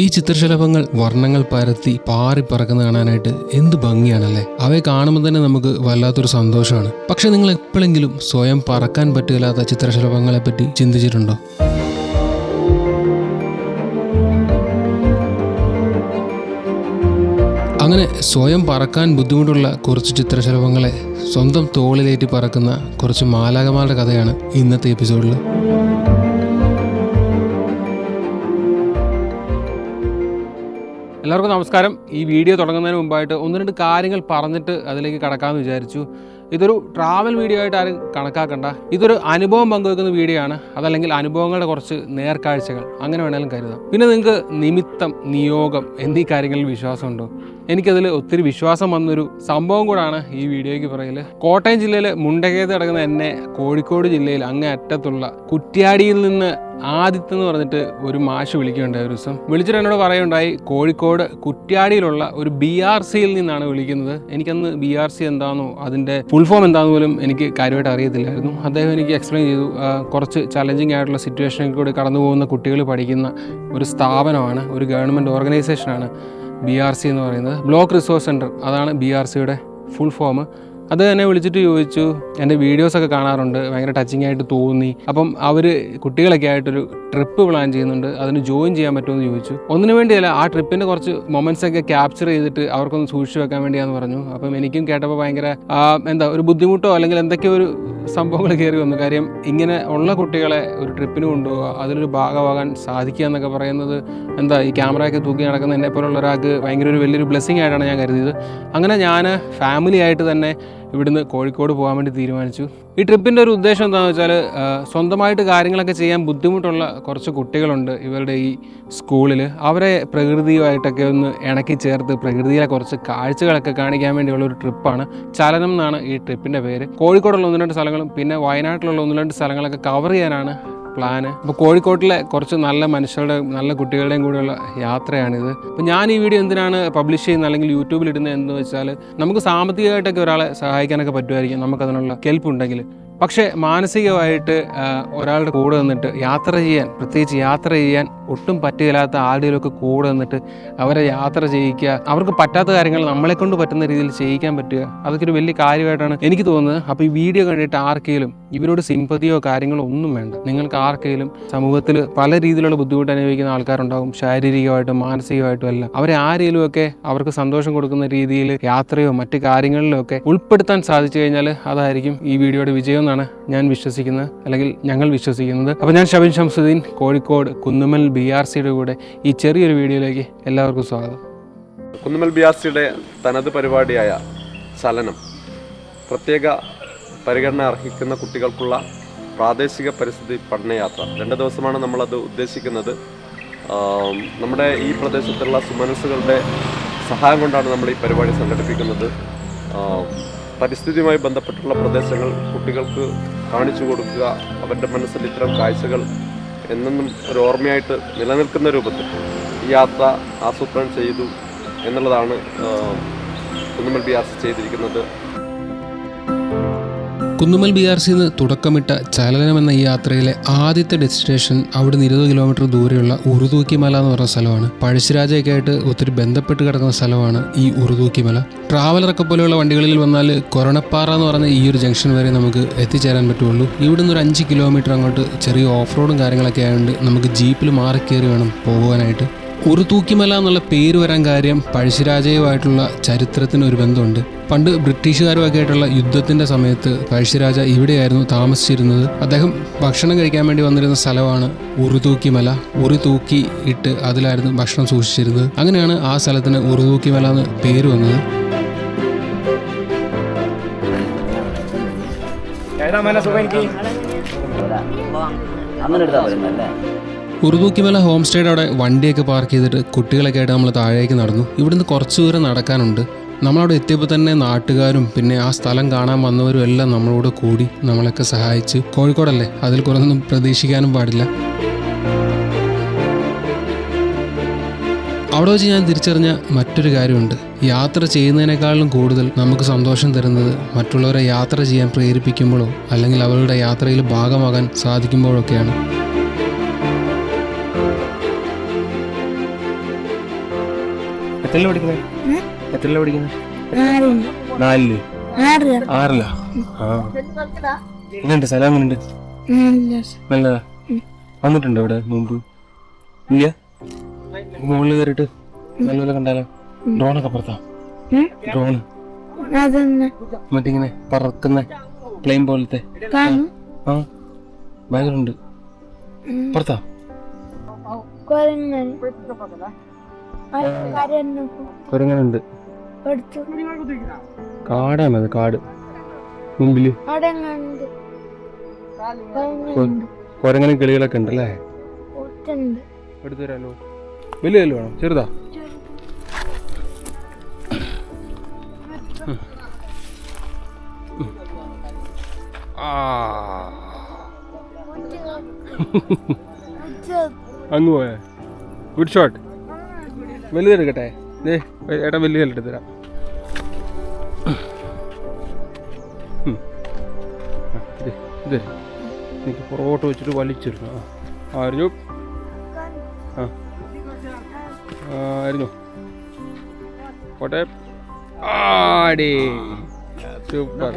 ഈ ചിത്രശലഭങ്ങൾ വർണങ്ങൾ പരത്തി പാറി പറക്കുന്ന കാണാനായിട്ട് എന്ത് ഭംഗിയാണല്ലേ? അവയെ കാണുമ്പോൾ തന്നെ നമുക്ക് വല്ലാത്തൊരു സന്തോഷമാണ്. പക്ഷെ നിങ്ങൾ എപ്പോഴെങ്കിലും സ്വയം പറക്കാൻ പറ്റില്ലാത്ത ചിത്രശലഭങ്ങളെ പറ്റി ചിന്തിച്ചിട്ടുണ്ടോ? അങ്ങനെ സ്വയം പറക്കാൻ ബുദ്ധിമുട്ടുള്ള കുറച്ച് ചിത്രശലഭങ്ങളെ സ്വന്തം തോളിലേറ്റി പറക്കുന്ന കുറച്ച് മാലാകമാരുടെ കഥയാണ് ഇന്നത്തെ എപ്പിസോഡിൽ എല്ലാവർക്കും നമസ്കാരം. ഈ വീഡിയോ തുടങ്ങുന്നതിന് മുമ്പായിട്ട് ഒന്ന് രണ്ട് കാര്യങ്ങൾ പറഞ്ഞിട്ട് അതിലേക്ക് കടക്കാമെന്ന് വിചാരിച്ചു. ഇതൊരു ട്രാവൽ വീഡിയോ ആയിട്ട് ആരും കണക്കാക്കണ്ട. ഇതൊരു അനുഭവം പങ്കുവെക്കുന്ന വീഡിയോ ആണ്. അതല്ലെങ്കിൽ അനുഭവങ്ങളുടെ കുറച്ച് നേർക്കാഴ്ചകൾ. അങ്ങനെ വേണമെങ്കിലും കരുതാം. പിന്നെ നിങ്ങൾക്ക് നിമിത്തം നിയോഗം എന്നീ കാര്യങ്ങളിൽ വിശ്വാസമുണ്ടോ? എനിക്കതിൽ ഒത്തിരി വിശ്വാസം വന്നൊരു സംഭവം കൂടാണ് ഈ വീഡിയോയ്ക്ക് പറയൽ കോട്ടയം ജില്ലയിൽ മുണ്ടകേത് കിടക്കുന്ന എന്നെ കോഴിക്കോട് ജില്ലയിൽ അങ്ങേ അറ്റത്തുള്ള കുറ്റ്യാടിയിൽ നിന്ന് ആദിത്യ എന്ന് പറഞ്ഞിട്ട് ഒരു മാഷ് വിളിക്കുകയുണ്ടായി ഒരു ദിവസം. വിളിച്ചിട്ട് എന്നോട് പറയുണ്ടായി കോഴിക്കോട് കുറ്റ്യാടിയിലുള്ള ഒരു ബി ആർ സിയിൽ നിന്നാണ് വിളിക്കുന്നത്. എനിക്കന്ന് ബി ആർ സി എന്താണെന്നോ അതിന്റെ ഫുൾ ഫോം എന്താണെന്ന് പോലും എനിക്ക് കാര്യമായിട്ട് അറിയത്തില്ലായിരുന്നു. അദ്ദേഹം എനിക്ക് എക്സ്പ്ലെയിൻ ചെയ്തു. കുറച്ച് ചലഞ്ചിങ് ആയിട്ടുള്ള സിറ്റുവേഷനിൽ കൂടി കടന്നു പോകുന്ന കുട്ടികൾ പഠിക്കുന്ന ഒരു സ്ഥാപനമാണ് ഒരു ഗവൺമെന്റ് ഓർഗനൈസേഷനാണ് ബി ആർ സി എന്ന് പറയുന്നത്. ബ്ലോക്ക് റിസോഴ്സ് സെന്റർ അതാണ് ബി ആർ സിയുടെ ഫുൾ ഫോം അത് എന്നെ വിളിച്ചിട്ട് ചോദിച്ചു. എന്റെ വീഡിയോസൊക്കെ കാണാറുണ്ട്. ഭയങ്കര ടച്ചിങ് ആയിട്ട് തോന്നി. അപ്പം അവർ കുട്ടികളൊക്കെ ആയിട്ടൊരു ട്രിപ്പ് പ്ലാൻ ചെയ്യുന്നുണ്ട്. അതിന് ജോയിൻ ചെയ്യാൻ പറ്റുമെന്ന് ചോദിച്ചു. ഒന്നിനു വേണ്ടിയല്ല ആ ട്രിപ്പിന്റെ കുറച്ച് മൊമെന്റ്സ് ഒക്കെ ക്യാപ്ചർ ചെയ്തിട്ട് അവർക്കൊന്ന് സൂക്ഷിച്ചു വെക്കാൻ വേണ്ടിയാന്ന് പറഞ്ഞു. അപ്പം എനിക്കും കേട്ടപ്പോൾ ഭയങ്കര എന്താ ഒരു ബുദ്ധിമുട്ടോ അല്ലെങ്കിൽ എന്തൊക്കെയോ ഒരു സംഭവങ്ങൾ കയറി വന്നു. കാര്യം ഇങ്ങനെ ഉള്ള കുട്ടികളെ ഒരു ട്രിപ്പിന് കൊണ്ടുപോകുക അതിലൊരു ഭാഗമാകാൻ സാധിക്കുക എന്നൊക്കെ പറയുന്നത് എന്താ ഈ ക്യാമറയൊക്കെ തൂക്കി നടക്കുന്ന എന്നെ പോലുള്ള ഒരാൾക്ക് ഭയങ്കര ഒരു വലിയൊരു ബ്ലെസ്സിങ് ആയിട്ടാണ് ഞാൻ കരുതിയത്. അങ്ങനെ ഞാൻ ഫാമിലി ആയിട്ട് തന്നെ ഇവിടുന്ന് കോഴിക്കോട് പോകാൻ വേണ്ടി തീരുമാനിച്ചു. ഈ ട്രിപ്പിന്റെ ഒരു ഉദ്ദേശം എന്താണെന്ന് വെച്ചാൽ സ്വന്തമായിട്ട് കാര്യങ്ങളൊക്കെ ചെയ്യാൻ ബുദ്ധിമുട്ടുള്ള കുറച്ച് കുട്ടികളുണ്ട് ഇവരുടെ ഈ സ്കൂളിൽ അവരെ പ്രകൃതിയുമായിട്ടൊക്കെ ഒന്ന് ഇണക്കി ചേർത്ത് പ്രകൃതിയിലെ കുറച്ച് കാഴ്ചകളൊക്കെ കാണിക്കാൻ വേണ്ടിയുള്ള ഒരു ട്രിപ്പാണ്. ചലനം എന്നാണ് ഈ ട്രിപ്പിന്റെ പേര്. കോഴിക്കോടുള്ള ഒന്ന് രണ്ട് സ്ഥലങ്ങളും പിന്നെ വയനാട്ടിലുള്ള ഒന്ന് രണ്ട് സ്ഥലങ്ങളൊക്കെ കവർ ചെയ്യാനാണ് പ്ലാന്. അപ്പോൾ കോഴിക്കോട്ടിലെ കുറച്ച് നല്ല മനുഷ്യരുടെ നല്ല കുട്ടികളുടെയും കൂടെയുള്ള യാത്രയാണിത്. അപ്പോൾ ഞാൻ ഈ വീഡിയോ എന്തിനാണ് പബ്ലിഷ് ചെയ്യുന്നത് അല്ലെങ്കിൽ യൂട്യൂബിൽ ഇടുന്നത് എന്ന് വെച്ചാൽ നമുക്ക് സാമ്പത്തികമായിട്ടൊക്കെ ഒരാളെ സഹായിക്കാനൊക്കെ പറ്റുമായിരിക്കും. നമുക്കതിനുള്ള കെൽപ്പുണ്ടെങ്കിൽ പക്ഷേ മാനസികമായിട്ട് ഒരാളുടെ കൂടെ നിന്നിട്ട് യാത്ര ചെയ്യാൻ പ്രത്യേകിച്ച് യാത്ര ചെയ്യാൻ ഒട്ടും പറ്റുകയില്ലാത്ത ആളുകളൊക്കെ കൂടെ നിന്നിട്ട് അവരെ യാത്ര ചെയ്യിക്കുക അവർക്ക് പറ്റാത്ത കാര്യങ്ങൾ നമ്മളെ കൊണ്ട് പറ്റുന്ന രീതിയിൽ ചെയ്യിക്കാൻ പറ്റുക അതൊക്കെ ഒരു വലിയ കാര്യമായിട്ടാണ് എനിക്ക് തോന്നുന്നത്. അപ്പോൾ ഈ വീഡിയോ കണ്ടിട്ട് ആർക്കെങ്കിലും ഇവരോട് സിമ്പതിയോ കാര്യങ്ങളോ ഒന്നും വേണ്ട. നിങ്ങൾക്ക് ആർക്കെങ്കിലും സമൂഹത്തിൽ പല രീതിയിലുള്ള ബുദ്ധിമുട്ട് അനുഭവിക്കുന്ന ആൾക്കാരുണ്ടാകും ശാരീരികമായിട്ടും മാനസികമായിട്ടും എല്ലാം. അവരെ ആരെങ്കിലും ഒക്കെ അവർക്ക് സന്തോഷം കൊടുക്കുന്ന രീതിയിൽ യാത്രയോ മറ്റു കാര്യങ്ങളിലോ ഒക്കെ ഉൾപ്പെടുത്താൻ സാധിച്ചു കഴിഞ്ഞാൽ അതായിരിക്കും ഈ വീഡിയോയുടെ വിജയം എന്നാണ് ഞാൻ വിശ്വസിക്കുന്നത് അല്ലെങ്കിൽ ഞങ്ങൾ വിശ്വസിക്കുന്നത്. അപ്പോൾ ഞാൻ ഷബിൻ ഷംസുദ്ദീൻ കോഴിക്കോട് കുന്നുമൽ ബി ആർ സിയുടെ കൂടെ ഈ ചെറിയൊരു വീഡിയോയിലേക്ക് എല്ലാവർക്കും സ്വാഗതം. കുന്നുമൽ ബി ആർ സിയുടെ തനത് പരിപാടിയായ ചലനം പ്രത്യേക പരിഗണന അർഹിക്കുന്ന കുട്ടികൾക്കുള്ള പ്രാദേശിക പരിസ്ഥിതി പഠനയാത്ര. രണ്ട് ദിവസമാണ് നമ്മളത് ഉദ്ദേശിക്കുന്നത്. നമ്മുടെ ഈ പ്രദേശത്തുള്ള സുമനസ്സുകളുടെ സഹായം കൊണ്ടാണ് നമ്മൾ ഈ പരിപാടി സംഘടിപ്പിക്കുന്നത്. പരിസ്ഥിതിയുമായി ബന്ധപ്പെട്ടുള്ള പ്രദേശങ്ങൾ കുട്ടികൾക്ക് കാണിച്ചു കൊടുക്കുക അവരുടെ മനസ്സിൽ ഇത്തരം കാഴ്ചകൾ എന്നെന്നും ഒരു ഓർമ്മയായിട്ട് നിലനിൽക്കുന്ന രൂപത്തിൽ ഈ യാത്ര ആസൂത്രണം ചെയ്തു എന്നുള്ളതാണ് കുന്നുമൽ ബിയാസ് ചെയ്തിരിക്കുന്നത്. കുന്നുമൽ ബി ആർ സിന്ന് തുടക്കമിട്ട ചലനം എന്ന ഈ യാത്രയിലെ ആദ്യത്തെ ഡെസ്റ്റിനേഷൻ അവിടുന്ന് ഇരുപത് കിലോമീറ്റർ ദൂരെയുള്ള ഉറുദൂക്കിമല എന്ന് പറഞ്ഞ സ്ഥലമാണ്. പഴശ്ശിരാജയൊക്കെ ആയിട്ട് ഒത്തിരി ബന്ധപ്പെട്ട് കിടക്കുന്ന സ്ഥലമാണ് ഈ ഉറുദൂക്കിമല. ട്രാവലറൊക്കെ പോലെയുള്ള വണ്ടികളിൽ വന്നാൽ കൊരണപ്പാറ എന്ന് പറഞ്ഞ ഈ ഒരു ജംഗ്ഷൻ വരെ നമുക്ക് എത്തിച്ചേരാൻ പറ്റുള്ളൂ. ഇവിടെ നിന്ന് ഒരു അഞ്ച് കിലോമീറ്റർ അങ്ങോട്ട് ചെറിയ ഓഫ് റോഡും കാര്യങ്ങളൊക്കെ ആയതുകൊണ്ട് നമുക്ക് ജീപ്പിൽ മാറി കയറി വേണം പോകുവാനായിട്ട് ഉറുതൂക്കിമല എന്നുള്ള പേര് വരാൻ കാര്യം പഴശ്ശിരാജയുമായിട്ടുള്ള ചരിത്രത്തിന് ഒരു ബന്ധമുണ്ട്. പണ്ട് ബ്രിട്ടീഷുകാരുമൊക്കെ ആയിട്ടുള്ള യുദ്ധത്തിന്റെ സമയത്ത് പഴശ്ശിരാജ ഇവിടെയായിരുന്നു താമസിച്ചിരുന്നത്. അദ്ദേഹം ഭക്ഷണം കഴിക്കാൻ വേണ്ടി വന്നിരുന്ന സ്ഥലമാണ് ഉറുതൂക്കിമല. ഉറു തൂക്കി ഇട്ട് അതിലായിരുന്നു ഭക്ഷണം സൂക്ഷിച്ചിരുന്നത്. അങ്ങനെയാണ് ആ സ്ഥലത്തിന് ഉറുതൂക്കിമല എന്ന് പേര് വന്നത്. അങ്ങനെ എടുത്താൽ വരുന്നല്ലേ ഉറുദൂക്കിമല ഹോം സ്റ്റേയുടെ അവിടെ വണ്ടിയൊക്കെ പാർക്ക് ചെയ്തിട്ട് കുട്ടികളൊക്കെ ആയിട്ട് നമ്മൾ താഴേക്ക് നടന്നു. ഇവിടുന്ന് കുറച്ച് ദൂരം നടക്കാനുണ്ട്. നമ്മളവിടെ എത്തിയപ്പോൾ തന്നെ നാട്ടുകാരും പിന്നെ ആ സ്ഥലം കാണാൻ വന്നവരും എല്ലാം നമ്മളോട് കൂടി നമ്മളൊക്കെ സഹായിച്ച് കോഴിക്കോടല്ലേ? അതിൽ കുറേ പ്രതീക്ഷിക്കാനും പാടില്ല. അവിടെ വെച്ച് ഞാൻ തിരിച്ചറിഞ്ഞ മറ്റൊരു കാര്യമുണ്ട്. യാത്ര ചെയ്യുന്നതിനേക്കാളും കൂടുതൽ നമുക്ക് സന്തോഷം തരുന്നത് മറ്റുള്ളവരെ യാത്ര ചെയ്യാൻ പ്രേരിപ്പിക്കുമ്പോഴോ അല്ലെങ്കിൽ അവരുടെ യാത്രയിൽ ഭാഗമാകാൻ സാധിക്കുമ്പോഴൊക്കെയാണ്. എത്രല്ല പഠിക്കുന്നത് എത്രല്ല പഠിക്കുന്നത് നാലിൽ. ആറ് ആറില്ല ആ. എങ്ങനെയുണ്ട് സ്ഥലം എങ്ങനെയുണ്ട് നല്ല നല്ലതാ? വന്നിട്ടുണ്ടോ ഇവിടെ മുമ്പ്? ഇല്ല? മുകളിൽ കയറിട്ട് നല്ലപോലെ കണ്ടാലോ? ഡ്രോണൊക്കെ പുറത്താ അതൊന്ന്. മറ്റിങ്ങനെ പറക്കുന്ന പ്ലെയിൻ പോലത്തെ. ആ. ബാഗിലുണ്ട് പുറത്താ കുരങ്ങനുണ്ട് എടുത്തു കാടാണ് അത് കാട്. മുമ്പിൽ. കുരങ്ങനും കിളികളൊക്കെ ഉണ്ട് അല്ലേ എടുത്തു തരാലോ. വലിയ കല്ല് വേണം? ചെറുതാ. അങ്ങ് പോയേ. Good shot. വലുതെടുക്കട്ടെ ദേ ഏട്ടാ വലിയ കല്ലെടുത്ത് തരാം. ഇത് എനിക്ക് പുറകോട്ട് വെച്ചിട്ട് വലിച്ചിരുന്നു ആ അറിഞ്ഞു ആ ആയിരുന്നു പോട്ടെ. ആടി. സൂപ്പർ.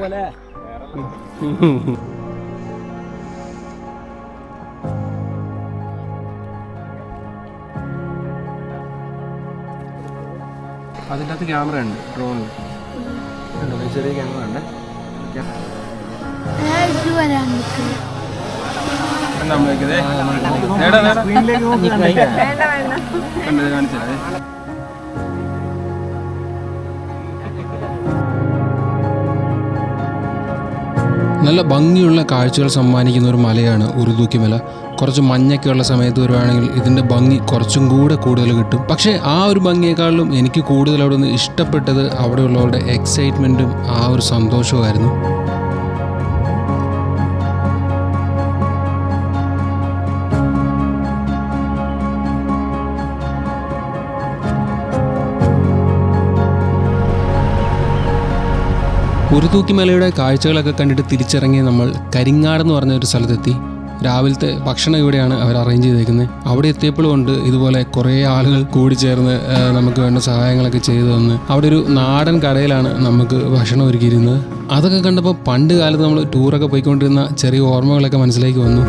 അതിന്റെ അകത്ത് ക്യാമറ ഉണ്ട് ഡ്രോണിൽ ചെറിയ ക്യാമറ ഉണ്ട്. കാണിച്ചത് നല്ല ഭംഗിയുള്ള കാഴ്ചകൾ സമ്മാനിക്കുന്ന ഒരു മലയാണ് ഉറുദൂക്കി മല കുറച്ച് മഞ്ഞൊക്കെ ഉള്ള സമയത്ത് വരുവാണെങ്കിൽ ഇതിന്റെ ഭംഗി കുറച്ചും കൂടെ കൂടുതൽ കിട്ടും. പക്ഷേ ആ ഒരു ഭംഗിയെക്കാളും എനിക്ക് കൂടുതൽ അവിടെ നിന്ന് ഇഷ്ടപ്പെട്ടത് അവിടെയുള്ളവരുടെ എക്സൈറ്റ്മെന്റും ആ ഒരു സന്തോഷവുമായിരുന്നു. ഒരു തൂക്കിമലയുടെ കാഴ്ചകളൊക്കെ കണ്ടിട്ട് തിരിച്ചിറങ്ങി നമ്മൾ കരിങ്ങാട് എന്ന് പറഞ്ഞ ഒരു സ്ഥലത്തെത്തി. രാവിലത്തെ ഭക്ഷണം ഇവിടെയാണ് അവർ അറേഞ്ച് ചെയ്തേക്കുന്നത്. അവിടെ എത്തിയപ്പോഴും ഉണ്ട് ഇതുപോലെ കുറേ ആളുകൾ കൂടി ചേർന്ന് നമുക്ക് വേണ്ട സഹായങ്ങളൊക്കെ ചെയ്തു തന്ന് അവിടെ ഒരു നാടൻ കടയിലാണ് നമുക്ക് ഭക്ഷണം ഒരുക്കിയിരുന്നത്. അതൊക്കെ കണ്ടപ്പോൾ പണ്ട് കാലത്ത് നമ്മൾ ടൂറൊക്കെ പോയിക്കൊണ്ടിരുന്ന ചെറിയ ഓർമ്മകളൊക്കെ മനസ്സിലേക്ക് വന്നു.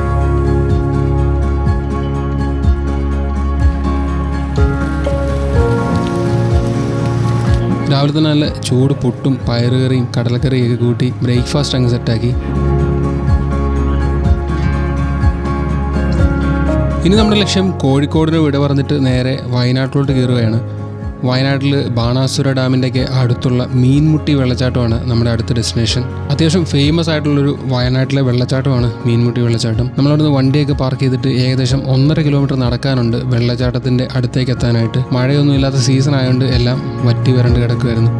രാവിലെ തന്നെ നല്ല ചൂട് പുട്ടും പയറുകറിയും കടലക്കറിയൊക്കെ കൂട്ടി ബ്രേക്ക്ഫാസ്റ്റ് അങ്ങ് സെറ്റാക്കി ഇനി നമ്മുടെ ലക്ഷ്യം കോഴിക്കോടിന് വിട പറഞ്ഞിട്ട് നേരെ വയനാട്ടിലോട്ട് കയറുകയാണ്. വയനാട്ടിൽ ബാണാസുര ഡാമിന്റെയൊക്കെ അടുത്തുള്ള മീൻമുട്ടി വെള്ളച്ചാട്ടമാണ് നമ്മുടെ അടുത്ത ഡെസ്റ്റിനേഷൻ അത്യാവശ്യം ഫേമസ് ആയിട്ടുള്ളൊരു വയനാട്ടിലെ വെള്ളച്ചാട്ടമാണ് മീൻമുട്ടി വെള്ളച്ചാട്ടം. നമ്മളവിടുന്ന് വണ്ടിയൊക്കെ പാർക്ക് ചെയ്തിട്ട് ഏകദേശം ഒന്നര കിലോമീറ്റർ നടക്കാനുണ്ട് വെള്ളച്ചാട്ടത്തിന്റെ അടുത്തേക്ക് എത്താനായിട്ട്. മഴയൊന്നും ഇല്ലാത്ത സീസൺ ആയതുകൊണ്ട് എല്ലാം വറ്റി വരണ്ട് കിടക്കുമായിരുന്നു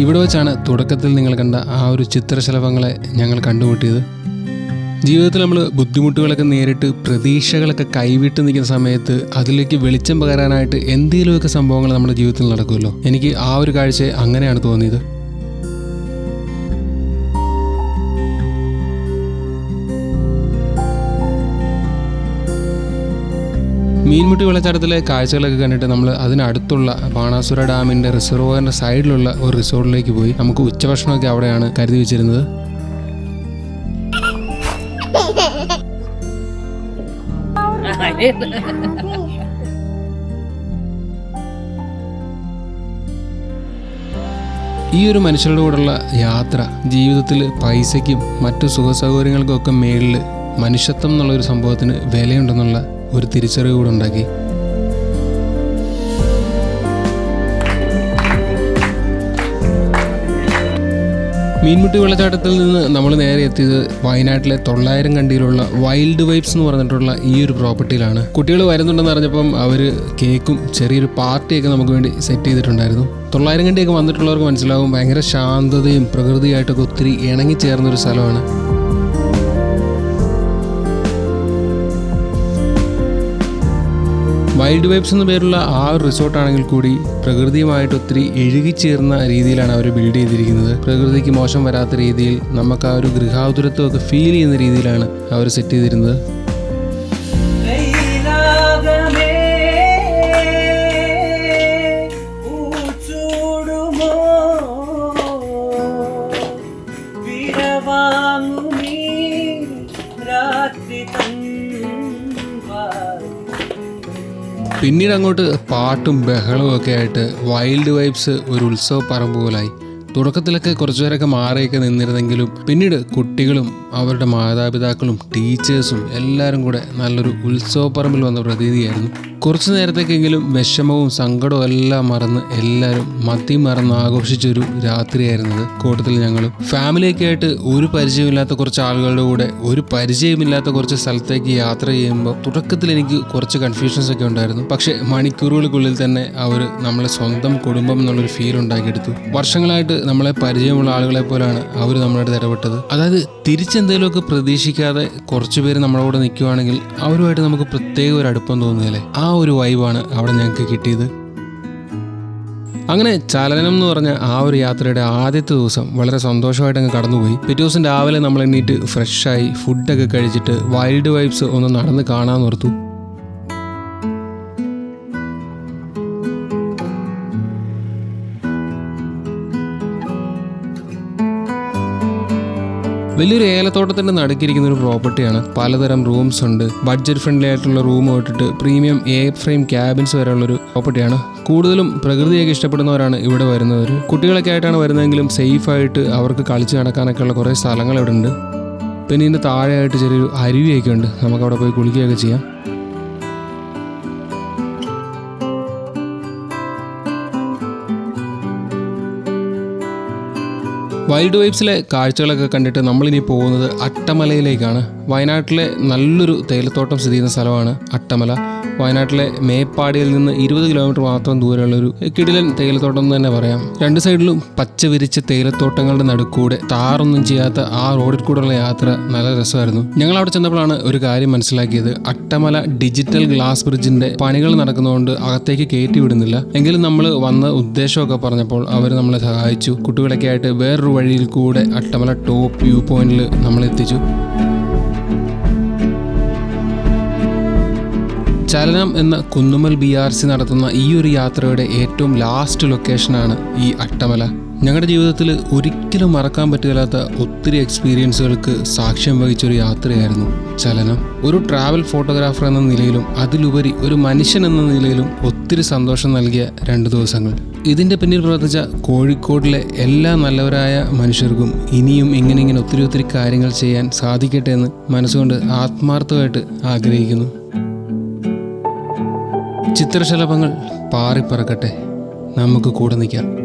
ഇവിടെ വെച്ചാണ് തുടക്കത്തിൽ നിങ്ങൾ കണ്ട ആ ഒരു ചിത്രശലഭങ്ങളെ ഞങ്ങൾ കണ്ടുമുട്ടിയത്. ജീവിതത്തിൽ നമ്മൾ ബുദ്ധിമുട്ടുകളൊക്കെ നേരിട്ട് പ്രതീക്ഷകളൊക്കെ കൈവിട്ട് നിൽക്കുന്ന സമയത്ത് അതിലേക്ക് വെളിച്ചം പകരാനായിട്ട് എന്തെങ്കിലുമൊക്കെ സംഭവങ്ങൾ നമ്മുടെ ജീവിതത്തിൽ നടക്കുമല്ലോ. എനിക്ക് ആ ഒരു കാഴ്ച അങ്ങനെയാണ് തോന്നിയത്. മീൻമുട്ടി വെള്ളച്ചാട്ടത്തിലെ കാഴ്ചകളൊക്കെ കണ്ടിട്ട് നമ്മൾ അതിനടുത്തുള്ള ബാണാസുര ഡാമിന്റെ റിസർവോയറിന്റെ സൈഡിലുള്ള ഒരു റിസോർട്ടിലേക്ക് പോയി നമുക്ക് ഉച്ചഭക്ഷണമൊക്കെ അവിടെയാണ് കരുതി വെച്ചിരുന്നത്. ഈ ഒരു മനുഷ്യരുടെ കൂടെയുള്ള യാത്ര ജീവിതത്തിൽ പൈസയ്ക്കും മറ്റു സുഖസൗകര്യങ്ങൾക്കും ഒക്കെ മേളിൽ മനുഷ്യത്വം എന്നുള്ള ഒരു സംഭവത്തിന് വിലയുണ്ടെന്നുള്ള ഒരു തിരിച്ചറിവ് കൂടെ ഉണ്ടാക്കി. മീൻമുട്ടി വെള്ളച്ചാട്ടത്തിൽ നിന്ന് നമ്മൾ നേരെ എത്തിയത് വയനാട്ടിലെ തൊള്ളായിരം കണ്ടിയിലുള്ള വൈൽഡ് വൈബ്സ് എന്ന് പറഞ്ഞിട്ടുള്ള ഈ ഒരു പ്രോപ്പർട്ടിയിലാണ്. കുട്ടികൾ വരുന്നുണ്ടെന്ന് അറിഞ്ഞപ്പം അവർ കേക്കും ചെറിയൊരു പാർട്ടിയൊക്കെ നമുക്ക് വേണ്ടി സെറ്റ് ചെയ്തിട്ടുണ്ടായിരുന്നു. തൊള്ളായിരം കണ്ടിയൊക്കെ വന്നിട്ടുള്ളവർക്ക് മനസ്സിലാവും ഭയങ്കര ശാന്തതയും പ്രകൃതിയായിട്ടൊക്കെ ഒത്തിരി ഇണങ്ങി ഒരു സ്ഥലമാണ്. വൈൽഡ് വൈബ്സ് എന്ന പേരുള്ള ആ ഒരു റിസോർട്ടാണെങ്കിൽ കൂടി പ്രകൃതിയുമായിട്ട് ഒത്തിരി ഇഴുകിച്ചേർന്ന രീതിയിലാണ് അവർ ബിൽഡ് ചെയ്തിരിക്കുന്നത്. പ്രകൃതിക്ക് മോശം വരാത്ത രീതിയിൽ നമുക്ക് ആ ഒരു ഗൃഹാതുരത്വമൊക്കെ ഫീൽ ചെയ്യുന്ന രീതിയിലാണ് അവർ സെറ്റ് ചെയ്തിരുന്നത്. പിന്നീട് അങ്ങോട്ട് പാട്ടും ബഹളവും ഒക്കെ ആയിട്ട് വൈൽഡ് വൈബ്സ് ഒരു ഉത്സവ പറമ്പ് പോലായി തുടക്കത്തിലൊക്കെ കുറച്ചുപേരൊക്കെ മാറിയൊക്കെ നിന്നിരുന്നെങ്കിലും പിന്നീട് കുട്ടികളും അവരുടെ മാതാപിതാക്കളും ടീച്ചേഴ്സും എല്ലാവരും കൂടെ നല്ലൊരു ഉത്സവപ്പറമ്പിൽ വന്ന പ്രതീതിയായിരുന്നു. കുറച്ചു നേരത്തേക്കെങ്കിലും വിഷമവും സങ്കടവും എല്ലാം മറന്ന് എല്ലാവരും മത്തി മറന്ന് ആഘോഷിച്ചൊരു രാത്രിയായിരുന്നത്. കൂട്ടത്തിൽ ഞങ്ങളും ഫാമിലിയൊക്കെ ആയിട്ട് ഒരു പരിചയമില്ലാത്ത കുറച്ച് ആളുകളുടെ കൂടെ ഒരു പരിചയമില്ലാത്ത കുറച്ച് സ്ഥലത്തേക്ക് യാത്ര ചെയ്യുമ്പോൾ തുടക്കത്തിൽ എനിക്ക് കുറച്ച് കൺഫ്യൂഷൻസ് ഒക്കെ ഉണ്ടായിരുന്നു. പക്ഷേ മണിക്കൂറുകൾക്കുള്ളിൽ തന്നെ അവർ നമ്മളെ സ്വന്തം കുടുംബം എന്നുള്ളൊരു ഫീൽ ഉണ്ടാക്കിയെടുത്തു. വർഷങ്ങളായിട്ട് നമ്മളെ പരിചയമുള്ള ആളുകളെ പോലെയാണ് അവർ നമ്മുടെ അടുത്ത് ഇടപെട്ടത്. അതായത് തിരിച്ചെന്തെങ്കിലുമൊക്കെ പ്രതീക്ഷിക്കാതെ കുറച്ച് പേര് നമ്മളെ കൂടെ നിൽക്കുവാണെങ്കിൽ അവരുമായിട്ട് നമുക്ക് പ്രത്യേക ഒരു അടുപ്പം തോന്നുകയല്ലേ? ആ ഒരു വൈബാണ് അവിടെ ഞങ്ങൾക്ക് കിട്ടിയത്. അങ്ങനെ ചലനം എന്ന് പറഞ്ഞ ആ ഒരു യാത്രയുടെ ആദ്യത്തെ ദിവസം വളരെ സന്തോഷമായിട്ട് അങ്ങ് കടന്നുപോയി. പിറ്റേ ദിവസം രാവിലെ നമ്മൾ എണ്ണീറ്റ് ഫ്രഷായി ഫുഡൊക്കെ കഴിച്ചിട്ട് വൈൽഡ് വൈബ്സ് ഒന്ന് നടന്ന് കാണാൻ ഓർത്തു. വലിയൊരു ഏലത്തോട്ടത്തിന്റെ നടുക്കിരിക്കുന്ന ഒരു പ്രോപ്പർട്ടിയാണ് പലതരം റൂംസ് ഉണ്ട്. ബഡ്ജറ്റ് ഫ്രണ്ട്ലി ആയിട്ടുള്ള റൂം തൊട്ടിട്ട് പ്രീമിയം എ ഫ്രെയിം ക്യാബിൻസ് വരെയുള്ള ഒരു പ്രോപ്പർട്ടിയാണ് കൂടുതലും പ്രകൃതിയൊക്കെ ഇഷ്ടപ്പെടുന്നവരാണ് ഇവിടെ വരുന്നവർ കുട്ടികളൊക്കെ ആയിട്ടാണ് വരുന്നതെങ്കിലും സേഫ് ആയിട്ട് അവർക്ക് കളിച്ച് നടക്കാനൊക്കെ ഉള്ള കുറേ സ്ഥലങ്ങൾ ഇവിടെ ഉണ്ട് പിന്നെ ഇതിന്റെ താഴെയായിട്ട് ചെറിയൊരു അരുവിയൊക്കെ ഉണ്ട്. നമുക്ക് അവിടെ പോയി കുളിക്കുകയൊക്കെ ചെയ്യാം. വൈൽഡ് വൈബ്സിലെ കാഴ്ചകളൊക്കെ കണ്ടിട്ട് നമ്മളിനി പോകുന്നത് അട്ടമലയിലേക്കാണ്. വയനാട്ടിലെ നല്ലൊരു തേയിലത്തോട്ടം സ്ഥിതി ചെയ്യുന്ന സ്ഥലമാണ് അട്ടമല. വയനാട്ടിലെ മേപ്പാടിയിൽ നിന്ന് ഇരുപത് കിലോമീറ്റർ മാത്രം ദൂരമുള്ള ഒരു കിടിലൻ തേയിലത്തോട്ടം എന്ന് തന്നെ പറയാം. രണ്ട് സൈഡിലും പച്ച വിരിച്ച തേയിലത്തോട്ടങ്ങളുടെ നടുക്കൂടെ താറൊന്നും ചെയ്യാത്ത ആ റോഡിൽ കൂടെയുള്ള യാത്ര നല്ല രസമായിരുന്നു. ഞങ്ങൾ അവിടെ ചെന്നപ്പോഴാണ് ഒരു കാര്യം മനസ്സിലാക്കിയത്. അട്ടമല ഡിജിറ്റൽ ഗ്ലാസ് ബ്രിഡ്ജിന്റെ പണികൾ നടക്കുന്നതുകൊണ്ട് അകത്തേക്ക് കയറ്റി വിടുന്നില്ല. എങ്കിലും നമ്മൾ വന്ന ഉദ്ദേശമൊക്കെ പറഞ്ഞപ്പോൾ അവർ നമ്മളെ സഹായിച്ചു. കുട്ടികളൊക്കെ ആയിട്ട് വേറൊരു വഴിയിൽ കൂടെ അട്ടമല ടോപ്പ് വ്യൂ പോയിന്റിൽ നമ്മൾ എത്തിച്ചു ചലനം എന്ന കുന്നുമൽ ബി ആർ സി നടത്തുന്ന ഈ ഒരു യാത്രയുടെ ഏറ്റവും ലാസ്റ്റ് ലൊക്കേഷനാണ് ഈ അട്ടമല. ഞങ്ങളുടെ ജീവിതത്തിൽ ഒരിക്കലും മറക്കാൻ പറ്റില്ലാത്ത ഒത്തിരി എക്സ്പീരിയൻസുകൾക്ക് സാക്ഷ്യം വഹിച്ചൊരു യാത്രയായിരുന്നു ചലനം. ഒരു ട്രാവൽ ഫോട്ടോഗ്രാഫർ എന്ന നിലയിലും അതിലുപരി ഒരു മനുഷ്യൻ എന്ന നിലയിലും ഒത്തിരി സന്തോഷം നൽകിയ രണ്ട് ദിവസങ്ങൾ. ഇതിന്റെ പിന്നിൽ പ്രവർത്തിച്ച കോഴിക്കോടിലെ എല്ലാ നല്ലവരായ മനുഷ്യർക്കും ഇനിയും ഇങ്ങനെ ഇങ്ങനെ ഒത്തിരി ഒത്തിരി കാര്യങ്ങൾ ചെയ്യാൻ സാധിക്കട്ടെ എന്ന് മനസ്സുകൊണ്ട് ആത്മാർത്ഥമായിട്ട് ആഗ്രഹിക്കുന്നു. ചിത്രശലഭങ്ങൾ പാറിപ്പറക്കട്ടെ. നമുക്ക് കൂടെ നിൽക്കാം.